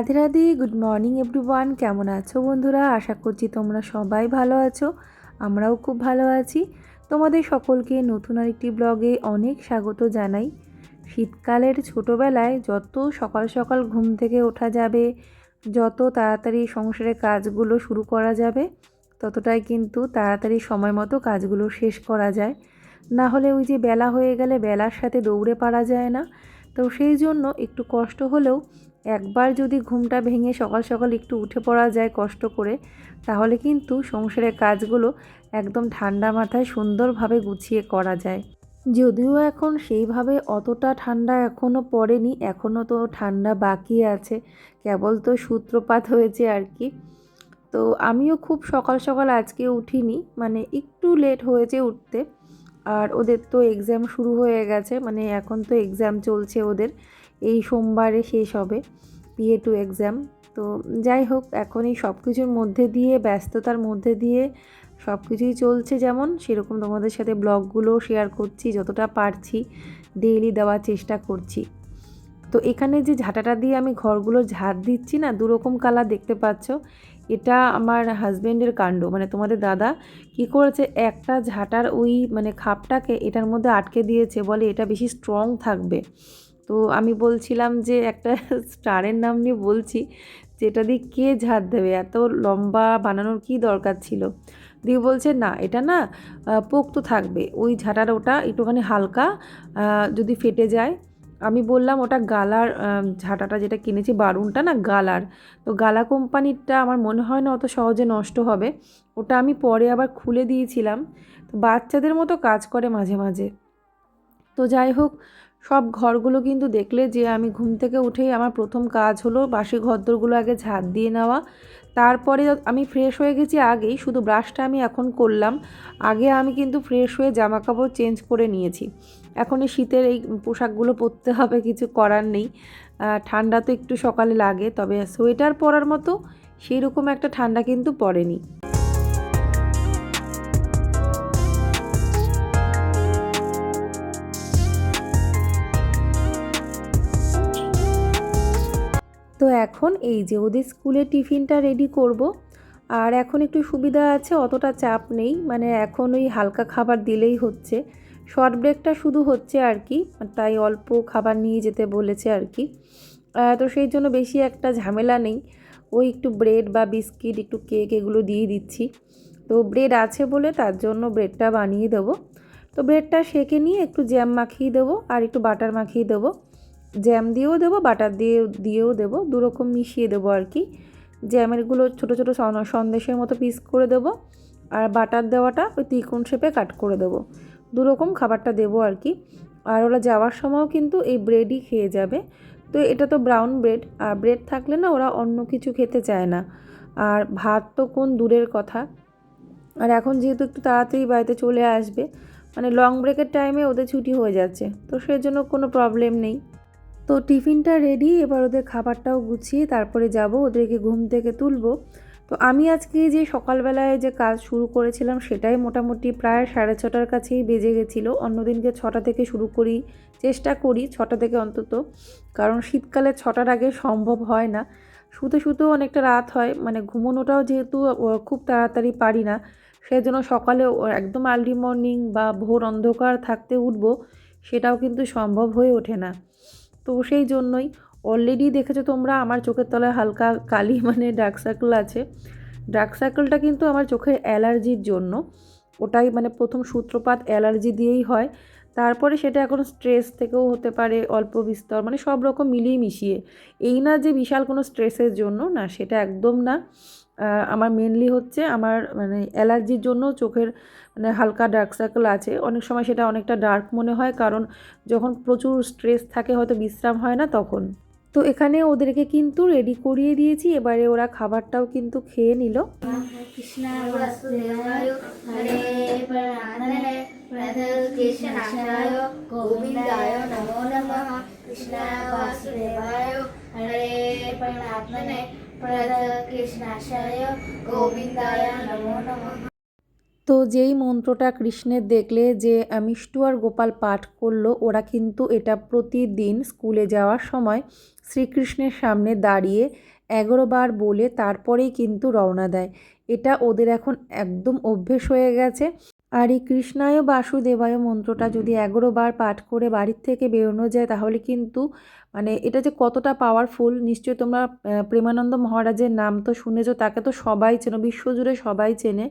Radhe Radhe good morning everyone কেমন আছো বন্ধুরা? আশা করছি তোমরা সবাই ভালো আছো, আমরাও খুব ভালো আছি। তোমাদের সকলকে নতুন আরেকটি ব্লগে অনেক স্বাগত জানাই। শীতকালের ছোটোবেলায় যত সকাল সকাল ঘুম থেকে ওঠা যাবে, যত তাড়াতাড়ি সংসারের কাজগুলো শুরু করা যাবে, ততটাই কিন্তু তাড়াতাড়ি সময় মতো কাজগুলো শেষ করা যায়। না হলে ওই যে বেলা হয়ে গেলে বেলার সাথে দৌড়ে পারা যায় না। তো সেই জন্য একটু কষ্ট হলেও একবার যদি ঘুমটা ভেঙে সকাল সকাল একটু উঠে পড়া যায় কষ্ট করে, তাহলে কিন্তু সংসারের কাজগুলো একদম ঠান্ডা মাথায় সুন্দরভাবে গুছিয়ে করা যায়। যদিও এখন সেইভাবে অতটা ঠান্ডা এখনও পড়েনি এখনও তো ঠান্ডা বাকি আছে, কেবল তো সূত্রপাত হয়েছে আর কি। তো আমিও খুব সকাল সকাল আজকে উঠিনি মানে একটু লেট হয়েছে উঠতে, আর ওদের তো এক্সাম শুরু হয়ে গেছে মানে এখন তো এক্সাম চলছে ওদের। এই সোমবারে শেষ হবে পিএ টু এক্সাম তো যাই হোক, এখন এই সব কিছুর মধ্যে দিয়ে, ব্যস্ততার মধ্যে দিয়ে সব কিছুই চলছে যেমন, সেরকম তোমাদের সাথে ব্লগগুলো শেয়ার করছি, যতটা পারছি ডেইলি দেওয়ার চেষ্টা করছি। তো এখানে যে ঝাঁটাটা দিয়ে আমি ঘরগুলো ঝাঁট দিচ্ছি না, দুরকম কালার দেখতে পাচ্ছ, এটা আমার হাজব্যান্ডের কাণ্ড। মানে তোমাদের দাদা কি করেছে, একটা ঝাঁটার ওই মানে খাপটাকে এটার মধ্যে আটকে দিয়েছে, বলে এটা বেশি স্ট্রং থাকবে। তো আমি বলছিলাম যে একটা স্টারের নাম নিয়ে বলছি যে এটা দিয়ে কে ঝাড় দেবে? এত লম্বা বানানোর কি দরকার ছিল? দিয়ে বলছে, না, এটা না পোক্ত থাকবে। ওই ঝাঁটার ওটা একটুখানি হালকা যদি ফেটে যায়। আমি বললাম, ওটা গালার ঝাঁটাটা যেটা কিনেছি, বারুনটা না গালার। তো গালা কোম্পানিরটা আমার মনে হয় না অত সহজে নষ্ট হবে। ওটা আমি পরে আবার খুলে দিয়েছিলাম। তো বাচ্চাদের মতো কাজ করে মাঝে মাঝে। তো যাই হোক সব ঘরগুলো কিন্তু দেখলে যে আমি ঘুম থেকে উঠেই আমার প্রথম কাজ হলো বাসি ঘরদোরগুলো আগে ঝাঁট দিয়ে নেওয়া। তারপরে আমি ফ্রেশ হয়ে গেছি আগেই, শুধু ব্রাশটা আমি এখন করলাম। আগে আমি কিন্তু ফ্রেশ হয়ে জামা কাপড় চেঞ্জ করে নিয়েছি। এখন এই শীতের এই পোশাকগুলো পরতে হবে, কিছু করার নেই। ঠান্ডা তো একটু সকালে লাগে, তবে সোয়েটার পরার মতো সেই রকম একটা ঠান্ডা কিন্তু পড়েনি তো এখন এই যে ওদের স্কুলের টিফিনটা রেডি করব। আর এখন একটু সুবিধা আছে, অতটা চাপ নেই। মানে এখন ওই হালকা খাবার দিলেই হচ্ছে। শর্ট ব্রেকটা শুধু হচ্ছে আর কি, তাই অল্প খাবার নিয়ে যেতে বলেছে আর কি। তো সেই জন্য বেশি একটা ঝামেলা নেই। ওই একটু ব্রেড বা বিস্কিট একটু কেক এগুলো দিয়ে দিচ্ছি। তো ব্রেড আছে বলে তার জন্য ব্রেডটা বানিয়ে দেবো। তো ব্রেডটা সেকে নিয়ে একটু জ্যাম মাখিয়ে দেবো আর একটু বাটার মাখিয়ে দেবো। জ্যাম দিয়েও দেবো বাটার দিয়ে দিয়েও দেবো, দুরকম মিশিয়ে দেবো আর কি। জ্যামেরগুলো ছোটো ছোটো সন্দেশের মতো পিস করে দেবো আর বাটার দেওয়াটা ওই ত্রিকোণ শেপে কাট করে দেবো। দুরকম খাবারটা দেবো আর কি। আর ওরা যাওয়ার সময়ও কিন্তু এই ব্রেডই খেয়ে যাবে। তো এটা তো ব্রাউন ব্রেড আর ব্রেড থাকলে না ওরা অন্য কিছু খেতে চায় না। আর ভাত তো কোন দূরের কথা। আর এখন যেহেতু একটু তাড়াতাড়ি বাড়িতে চলে আসবে মানে লং ব্রেকের টাইমে ওদের ছুটি হয়ে যাচ্ছে, তো সেজন্য কোনো প্রবলেম নেই। তো টিফিনটা রেডি এবার ওদের খাবারটাও গুছিয়ে তারপরে যাব, ওদেরকে ঘুম থেকে তুলবো। তো আমি আজকে যে সকালবেলায় যে কাজ শুরু করেছিলাম সেটাই মোটামুটি প্রায় সাড়ে ছটার কাছেই বেজে গেছিল। অন্যদিনকে ছটা থেকে শুরু করি, চেষ্টা করি ছটা থেকে অন্তত, কারণ শীতকালে ছটার আগে সম্ভব হয় না। শুতে শুতেও অনেকটা রাত হয় মানে ঘুমোনোটাও যেহেতু খুব তাড়াতাড়ি পারি না, সেজন্য সকালে একদম আর্লি মর্নিং বা ভোর অন্ধকার থাকতে উঠবো, সেটাও কিন্তু সম্ভব হয়ে ওঠে না। তো সেই জন্যই অলরেডি দেখেছ তোমরা আমার চোখের তলায় হালকা কালি মানে ডার্ক সার্কেল আছে। ডার্ক সার্কেলটা কিন্তু আমার চোখের অ্যালার্জির জন্য। ওটাই মানে প্রথম সূত্রপাত অ্যালার্জি দিয়েই হয়। তারপরে সেটা এখন স্ট্রেস থেকেও হতে পারে, অল্প বিস্তর মানে সব রকম মিলিয়ে মিশিয়ে। এই না যে বিশাল কোনো স্ট্রেসের জন্য না, সেটা একদম না। আমার মেনলি হচ্ছে আমার মানে অ্যালার্জির জন্য চোখের মানে হালকা ডার্ক সার্কেল আছে অনেক সময় সেটা অনেকটা ডার্ক মনে হয় কারণ যখন প্রচুর স্ট্রেস থাকে হয়তো বিশ্রাম হয় না তখন তো এখানে ওদেরকে কিন্তু রেডি করিয়ে দিয়েছি এবারে ওরা খাবারটাও কিন্তু খেয়ে নিল গোবিন্দায় নমঃ তো যেই মন্ত্রটা কৃষ্ণের দেখলে যে মিষ্টু আর গোপাল পাঠ করল, ওরা কিন্তু এটা প্রতিদিন স্কুলে যাওয়ার সময় শ্রীকৃষ্ণের সামনে দাঁড়িয়ে এগারো বার বলে তারপরেই কিন্তু রওনা দেয়। এটা ওদের এখন একদম অভ্যেস হয়ে গেছে। আর এই কৃষ্ণায় বাসুদেবায় মন্ত্রটা যদি এগারো বার পাঠ করে বাড়ির থেকে বেরোনো যায়, তাহলে কিন্তু মানে এটা যে কতটা পাওয়ারফুল নিশ্চয়ই তোমরা প্রেমানন্দ মহারাজের নাম তো শুনেছো, তাকে তো সবাই চেনো, বিশ্বজুড়ে সবাই চেনে।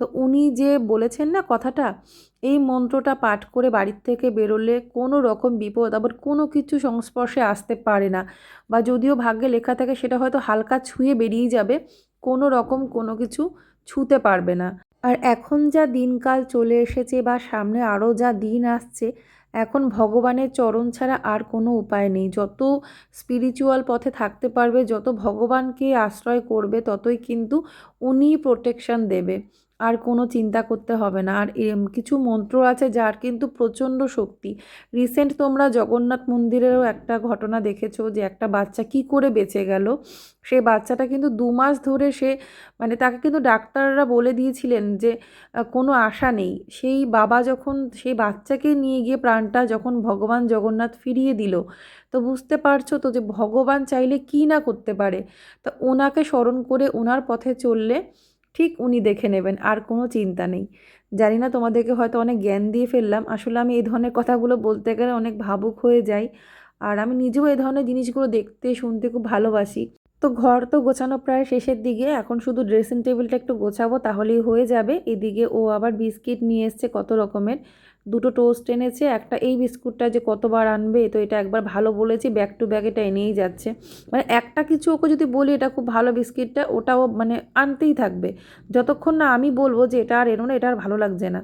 তো উনি যে বলেছেন না কথাটা, এই মন্ত্রটা পাঠ করে বাড়ির থেকে বেরোলে কোনো রকম বিপদ, আবার কোনো কিছু সংস্পর্শে আসতে পারে না। বা যদিও ভাগ্যে লেখা থাকে সেটা হয়তো হালকা ছুঁয়ে বেরিয়ে যাবে, কোনো রকম কোনো কিছু ছুঁতে পারবে না। আর এখন যা দিনকাল চলে এসেছে বা সামনে আরও যা দিন আসছে, এখন ভগবানের চরণ ছাড়া আর কোনো উপায় নেই। যত স্পিরিচুয়াল পথে থাকতে পারবে, যত ভগবানকে আশ্রয় করবে, ততই কিন্তু উনি প্রোটেকশন দেবে। আর কোনো চিন্তা করতে হবে না। আর কিছু মন্ত্র আছে যার কিন্তু প্রচণ্ড শক্তি। রিসেন্ট তোমরা জগন্নাথ মন্দিরেরও একটা ঘটনা দেখেছ যে একটা বাচ্চা কি করে বেঁচে গেল? সে বাচ্চাটা কিন্তু দু মাস ধরে সে মানে তাকে কিন্তু ডাক্তাররা বলে দিয়েছিলেন যে কোনো আশা নেই। সেই বাবা যখন, সেই বাচ্চাকে নিয়ে গিয়ে প্রাণটা যখন ভগবান জগন্নাথ ফিরিয়ে দিল, তো বুঝতে পারছ তো যে ভগবান চাইলে কী না করতে পারে? তা ওনাকে স্মরণ করে ওনার পথে চললে ঠিক উনি দেখে নেবেন, আর কোনো চিন্তা নেই। জানি না তোমাদেরকে হয়তো অনেক জ্ঞান দিয়ে ফেললাম। আসলে আমি এই ধরনের কথাগুলো বলতে গেলে অনেক ভাবুক হয়ে যাই, আর আমি নিজেও এই ধরনের জিনিসগুলো দেখতে, শুনতে খুব ভালোবাসি। তো ঘর তো গোছানো প্রায় শেষের দিকে, এখন শুধু ড্রেসিং টেবিলটা একটু গোছাবো, তাহলেই হয়ে যাবে। এদিকে ও আবার বিস্কিট নিয়ে এসছে কত রকমের। দুটো টোস্ট এনেছে, একটা এই বিস্কুটটা যে কতবার আনবে, তো এটা একবার ভালো বলেছি ব্যাক টু ব্যাক এটা এনেই যাচ্ছে। মানে একটা কিছু ওকে যদি বলি, এটা খুব ভালো বিস্কিটটা, ওটাও মানে আনতেই থাকবে। যতক্ষণ না আমি বলব যে এটা আর এনো না, এটা আর ভালো লাগছে না।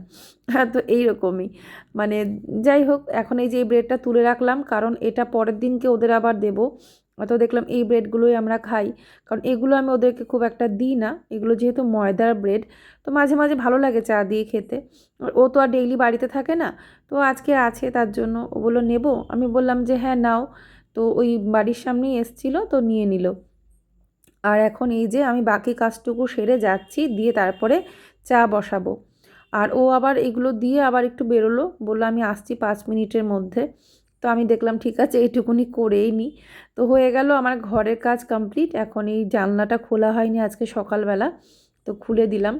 হ্যাঁ তো এইরকমই। মানে যাই হোক, এখন এই যে এই ব্রেডটা তুলে রাখলাম, কারণ এটা পরের দিনকে ওদের আবার দেবো। তো দেখলাম এই ব্রেডগুলোই আমরা খাই। কারণ এগুলো আমি ওদেরকে খুব একটা দিই না। এগুলো যেহেতু ময়দার ব্রেড তো মাঝে মাঝে ভালো লাগে চা দিয়ে খেতে। ও তো আর ডেইলি বাড়িতে থাকে না, তো আজকে আছে তার জন্য। ও বলল, নেব? আমি বললাম যে হ্যাঁ নাও। তো ওই বাড়ির সামনেই এসছিলো, তো নিয়ে নিল। আর এখন এই যে আমি বাকি কাজটুকু সেরে যাচ্ছি, দিয়ে তারপরে চা বসাবো। আর ও আবার এগুলো দিয়ে আবার একটু বেরোলো। বলল, আমি আসছি পাঁচ মিনিটের মধ্যে। তো আমি দেখলাম, ঠিক আছে, এইটুকুনি করেই নিই তো হয়ে গেল আমার ঘরের কাজ কমপ্লিট এখন এই জানলাটা খোলা হয়নি আজকে সকালবেলা, তো খুলে দিলাম।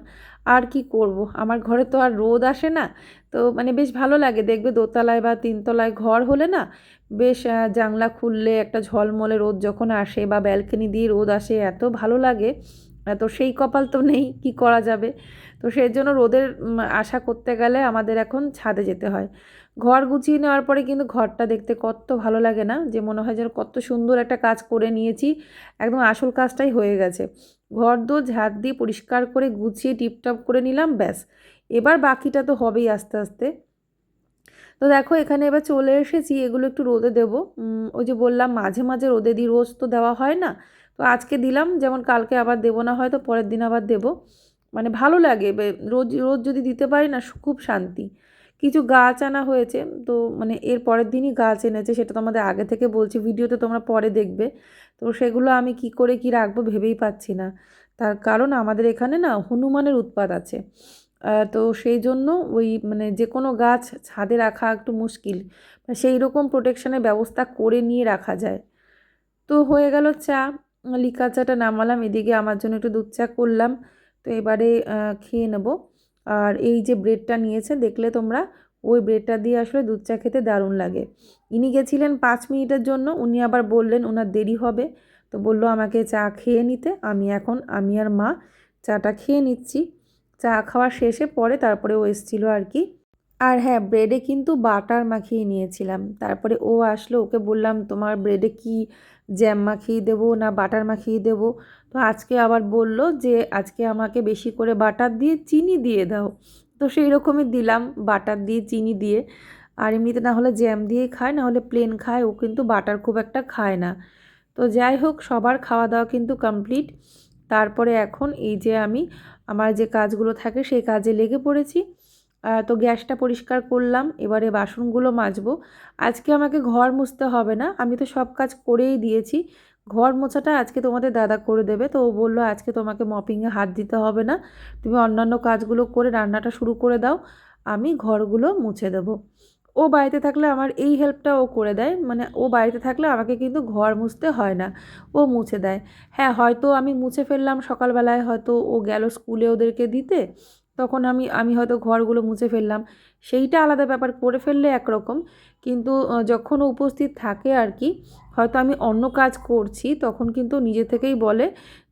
আর কি করব? আমার ঘরে তো আর রোদ আসে না, তো মানে বেশ ভালো লাগে। দেখবে দোতলায় বা তিনতলায় ঘর হলে না বেশ জানলা খুললে একটা ঝলমলে রোদ যখন আসে বা ব্যালকনি দিয়ে রোদ আসে, এত ভালো লাগে। তো সেই কপাল তো নেই, কি করা যাবে? তো সেই জন্য রোদের আশা করতে গেলে আমাদের এখন ছাদে যেতে হয়। ঘর গুছিয়ে নেওয়ার পরে কিন্তু ঘরটা দেখতে কত ভালো লাগে না? যে মনে হয় যেন কত সুন্দর একটা কাজ করে নিয়েছি। একদম আসল কাজটাই হয়ে গেছে। ঘর দো ঝাড় দিয়ে পরিষ্কার করে গুছিয়ে টিপটপ করে নিলাম, ব্যাস। এবার বাকিটা তো হবেই আস্তে আস্তে। তো দেখো, এখানে এবার চলে এসেছি। এগুলো একটু রোদে দেবো। ওই যে বললাম, মাঝে মাঝে রোদে দিই রোজ তো দেওয়া হয় না। তো আজকে দিলাম, যেমন কালকে আবার দেবো না হয়তো পরের দিন আবার দেবো। মানে ভালো লাগে রোজ রোজ যদি দিতে পারি না খুব শান্তি। কিছু গাছ আনা হয়েছে। তো মানে এর পরের দিনই গাছ এনেছে, সেটা তো আমাদের আগে থেকে বলছি ভিডিওতে তোমরা পরে দেখবে। তো সেগুলো আমি কি করে কি রাখব ভেবেই পাচ্ছি না। তার কারণ আমাদের এখানে না হনুমানের উৎপাত আছে। তো সেই জন্য ওই মানে যে কোনো গাছ ছাদে রাখা একটু মুশকিল। সেই রকম প্রোটেকশনের ব্যবস্থা করে নিয়ে রাখা যায়। তো হয়ে গেল চা লিকা চাটা নামালাম, এদিকে আমার জন্য একটু দুধ চা করলাম। তো এবারে খেয়ে নেব। আর এই যে ব্রেডটা নিয়েছে, দেখলে তোমরা ওই ব্রেডটা দিয়ে আসলে দুধ চা খেতে দারুণ লাগে। ইনি গেছিলেন পাঁচ মিনিটের জন্য, উনি আবার বললেন ওনার দেরি হবে। তো বলল, আমাকে চা খেয়ে নিতে, আমি এখন, আমি আর মা, চাটা খেয়ে নিচ্ছি। চা খাওয়া শেষে পরে তারপরে ও এসেছিল আর কি আর হ্যাঁ ব্রেডে কিন্তু বাটার মাখিয়ে নিয়েছিলাম। তারপরে ও আসলো, ওকে বললাম, তোমার ব্রেডে কি জ্যাম মাখিয়ে দেবো না বাটার মাখিয়ে দেবো? তো আজকে আবার বলল যে, আজকে আমাকে বেশি করে বাটার দিয়ে চিনি দিয়ে দাও। তো সেই রকমই দিলাম, বাটার দিয়ে চিনি দিয়ে। আর এমনিতে না হলে জ্যাম দিয়েই খায়, না হলে প্লেন খায়, ও কিন্তু বাটার খুব একটা খায় না। তো যাই হোক, সবার খাওয়া দাওয়া কিন্তু কমপ্লিট তারপরে এখন এই যে আমি, আমার যে কাজগুলো থাকে, সেই কাজে লেগে পড়েছি। তো গ্যাসটা পরিষ্কার করলাম, এবারে বাসনগুলো মাজবো। আজকে আমাকে ঘর মুছতে হবে না, আমি তো সব কাজ করেই দিয়েছি। ঘর মোছাটা আজকে তোমাদের দাদা করে দেবে, তো ও বলল আজকে তোমাকে মপিংয়ে হাত দিতে হবে না, তুমি অন্যান্য কাজগুলো করে রান্নাটা শুরু করে দাও, আমি ঘরগুলো মুছে দেবো। ও বাড়িতে থাকলে আমার এই হেল্পটা ও করে দেয় মানে ও বাড়িতে থাকলে আমাকে কিন্তু ঘর মুছতে হয় না, ও মুছে দেয়। হ্যাঁ হয়তো আমি মুছে ফেললাম সকালবেলায়, হয়তো ও গেল স্কুলে ওদেরকে দিতে তখন আমি আমি হয়তো ঘরগুলো মুছে ফেললাম। সেইটা আলাদা ব্যাপার, করে ফেললে একরকম। কিন্তু যখন উপস্থিত থাকে আর কি, হয়তো আমি অন্য কাজ করছি, তখন কিন্তু নিজে থেকেই বলে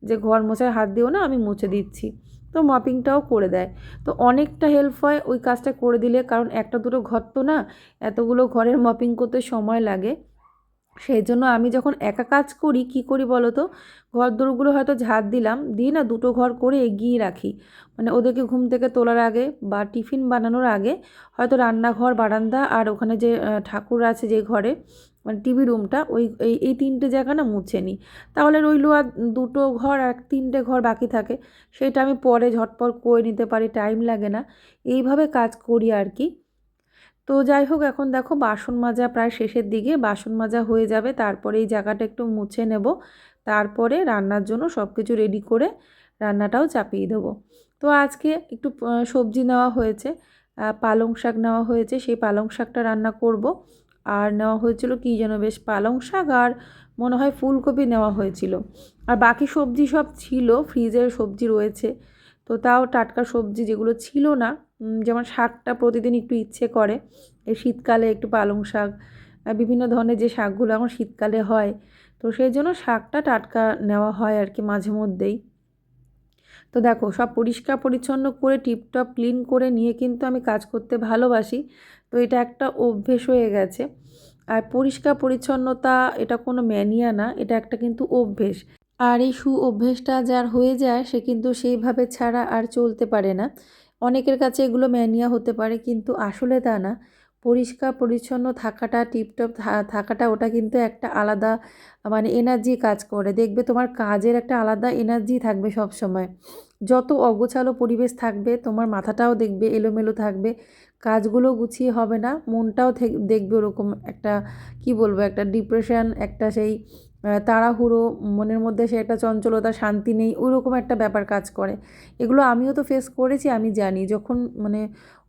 যে, ঘর মোছায় হাত দিও না, আমি মুছে দিচ্ছি। তো মপিংটাও করে দেয়। তো অনেকটা হেল্প হয় ওই কাজটা করে দিলে, কারণ একটা দুটো ঘর তো না, এতগুলো ঘরের মপিং করতে সময় লাগে। সেই জন্য আমি যখন একা কাজ করি, কি করি বলো তো ঘর দোরগুলো হয়তো ঝাড় দিলাম, দিয়ে না দুটো ঘর করে এগিয়ে রাখি। মানে ওদেরকে ঘুম থেকে তোলার আগে বা টিফিন বানানোর আগে হয়তো রান্নাঘর, বারান্দা আর ওখানে যে ঠাকুর আছে যে ঘরে মানে টিভি রুমটা, ওই, এই এই তিনটে জায়গা না মুছে নিই। তাহলে রইল আর দুটো ঘর আর তিনটে ঘর বাকি থাকে। সেটা আমি পরে ঝটপট করে নিতে পারি, টাইম লাগে না। এইভাবে কাজ করি আর কি। তো যাই হোক, এখন দেখো বাসন মাজা প্রায় শেষের দিকে। বাসন মাজা হয়ে যাবে, তারপরে এই জায়গাটা একটু মুছে নেব। তারপরে রান্নার জন্য সব কিছু রেডি করে রান্নাটাও চাপিয়ে দেবো। তো আজকে একটু সবজি নেওয়া হয়েছে পালং শাক নেওয়া হয়েছে, সেই পালং শাকটা রান্না করব। আর নেওয়া হয়েছিল কী যেন বেশ পালং শাক, আর মনে হয় ফুলকপি নেওয়া হয়েছিল। আর বাকি সবজি সব ছিল ফ্রিজের সবজি রয়েছে। তো তাও টাটকা সবজি যেগুলো ছিল না যেমন শাকটা প্রতিদিন একটু ইচ্ছে করে এই শীতকালে একটু পালং শাক বিভিন্ন ধরনের যে শাকগুলো এখন শীতকালে হয়, তো সেই জন্য শাকটা টাটকা নেওয়া হয় আর কি মাঝে মধ্যেই। তো দেখো, সব পরিষ্কার পরিচ্ছন্ন করে টিপটপ ক্লিন করে নিয়ে কিন্তু আমি কাজ করতে ভালোবাসি, তো এটা একটা অভ্যেস হয়ে গেছে। আর পরিষ্কার পরিচ্ছন্নতা এটা কোনো ম্যানিয়া না, এটা একটা কিন্তু অভ্যেস। আর এই সু অভ্যেসটা যার হয়ে যায়, সে কিন্তু সেইভাবে ছাড়া আর চলতে পারে না। অনেকের কাছে এগুলো ম্যানিয়া হতে পারে, কিন্তু আসলে তা না। পরিষ্কার পরিচ্ছন্ন থাকাটা, টিপটপ থাকাটা ওটা কিন্তু একটা আলাদা মানে এনার্জি কাজ করে। দেখবে তোমার কাজের একটা আলাদা এনার্জি থাকবে সব সময় যত অগোছালো পরিবেশ থাকবে, তোমার মাথাটাও দেখবে এলোমেলো থাকবে। কাজগুলো গুছিয়ে হবে না, মনটাও দেখবে ওরকম একটা, কি বলব, একটা ডিপ্রেশন একটা সেই তাড়াহুড়ো, মনের মধ্যে সে একটা চঞ্চলতা, শান্তি নেই, ওইরকম একটা ব্যাপার কাজ করে। এগুলো আমিও তো ফেস করেছি, আমি জানি। যখন মানে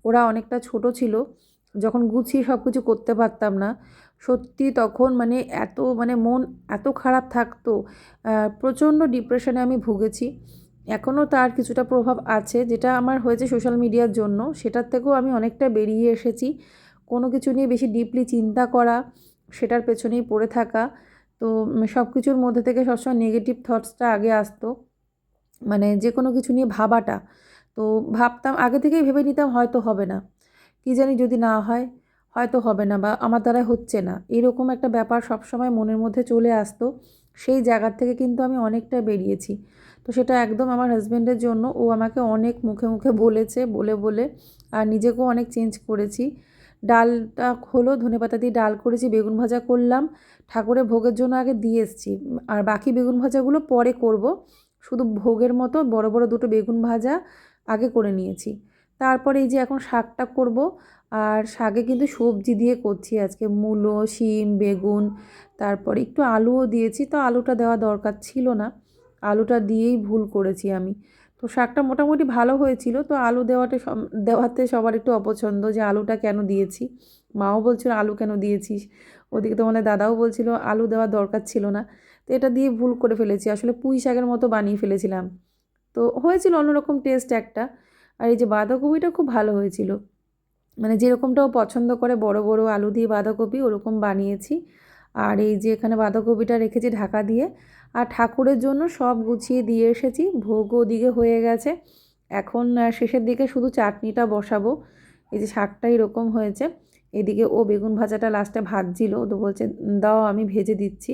ওরা অনেকটা ছোট ছিল, যখন গুছিয়ে সব কিছু করতে পারতাম না, সত্যি তখন মানে এত মানে মন এত খারাপ থাকতো প্রচণ্ড ডিপ্রেশনে আমি ভুগেছি। এখনও তার কিছুটা প্রভাব আছে, যেটা আমার হয়েছে সোশ্যাল মিডিয়ার জন্য, সেটার থেকেও আমি অনেকটা বেরিয়ে এসেছি। কোনো কিছু নিয়ে বেশি ডিপলি চিন্তা করা, সেটার পেছনেই পড়ে থাকা তো সব কিছুর মধ্যে থেকে সবসময় নেগেটিভ থটসটা আগে আসতো। মানে যে কোনো কিছু নিয়ে ভাবাটা। তো ভাবতাম, আগে থেকেই ভেবে নিতাম হয়তো হবে না। কী জানি যদি না হয়, হয়তো হবে না বা আমার দ্বারা হচ্ছে না। এরকম একটা ব্যাপার সবসময় মনের মধ্যে চলে আসতো। সেই জায়গার থেকে কিন্তু আমি অনেকটা বেরিয়েছি। তো সেটা একদম আমার হাজব্যান্ডের জন্য। ও আমাকে অনেক মুখে মুখে বলেছে, বলে বলে। আর নিজেকেও অনেক চেঞ্জ করেছি। ডালটা হলো ধনেপাতা দিয়ে ডাল করেছি, বেগুন ভাজা করলাম। ঠাকুরের ভোগের জন্য আগে দিয়ে এসেছি। আর বাকি বেগুন ভাজাগুলো পরে করব। শুধু ভোগের মতো বড় বড় দুটো বেগুন ভাজা আগে করে নিয়েছি। তারপরে এই যে এখন শাকটা করব। আর শাকে কিন্তু সবজি দিয়ে করছি আজকে। মূলো, শিম, বেগুন, তারপরে একটু আলুও দিয়েছি। তো আলুটা দেওয়া দরকার ছিল না। আলুটা দিয়েই ভুল করেছি আমি। তো শাকটা মোটামুটি ভালো হয়েছিল। তো আলু দেওয়াটা দেওয়াতে সবার একটু অপছন্দ যে আলুটা কেন দিয়েছি? মাও বলছিল, আলু কেন দিয়েছিস? ওদিকে তোমাদের দাদাও বলছিল, আলু দেওয়ার দরকার ছিল না। তো এটা দিয়ে ভুল করে ফেলেছি। আসলে পুঁই শাকের মতো বানিয়ে ফেলেছিলাম। তো হয়েছিল অন্যরকম টেস্ট একটা। আর এই যে বাঁধাকপিটা খুব ভালো হয়েছিল। মানে যেরকমটাও পছন্দ করে বড় বড় আলু দিয়ে বাঁধাকপি, ওরকম বানিয়েছি। আর এই যে এখানে বাঁধাকপিটা রেখেছি ঢাকা দিয়ে, আর ঠাকুরের জন্য সব গুছিয়ে দিয়ে এসেছি, ভোগও ওদিকে হয়ে গেছে। এখন শেষের দিকে শুধু চাটনিটা বসাবো। এই যে শাকটা এরকম হয়েছে। এদিকে ও বেগুন ভাজাটা লাস্টে ভাজছিল তো বলছে, দাও, আমি ভেজে দিচ্ছি।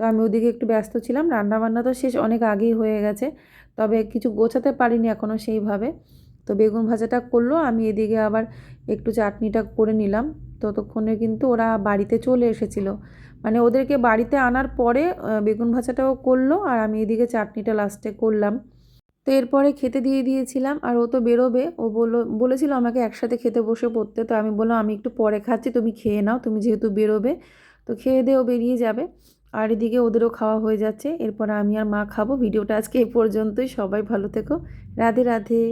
তো আমি ওদিকে একটু ব্যস্ত ছিলাম, রান্নাবান্না তো শেষ অনেক আগেই হয়ে গেছে, তবে কিছু গোছাতে পারিনি এখনও সেইভাবে। তো বেগুন ভাজাটা করল, আমি এদিকে আবার একটু চাটনিটা করে নিলাম। ততক্ষণে কিন্তু ওরা বাড়িতে চলে এসেছিল। মানে ওদেরকে বাড়িতে আনার পরে বেগুন ভাজাটাও করল আর আমি এদিকে চাটনিটা লাস্টে করলাম। তো এরপরে খেতে দিয়ে দিয়েছিলাম আর ও তো বেরোবে। ও বলল, বলেছিল আমাকে একসাথে খেতে বসে পড়তে। তো আমি বললাম, আমি একটু পরে খাচ্ছি, তুমি খেয়ে নাও, তুমি যেহেতু বেরোবে, তো খেয়ে দিয়ে ও বেরিয়ে যাবে। আর এদিকে ওদেরও খাওয়া হয়ে যাচ্ছে। এরপর আমি আর মা খাব। ভিডিওটা আজকে এই পর্যন্তই। সবাই ভালো থেকো। রাধে রাধে।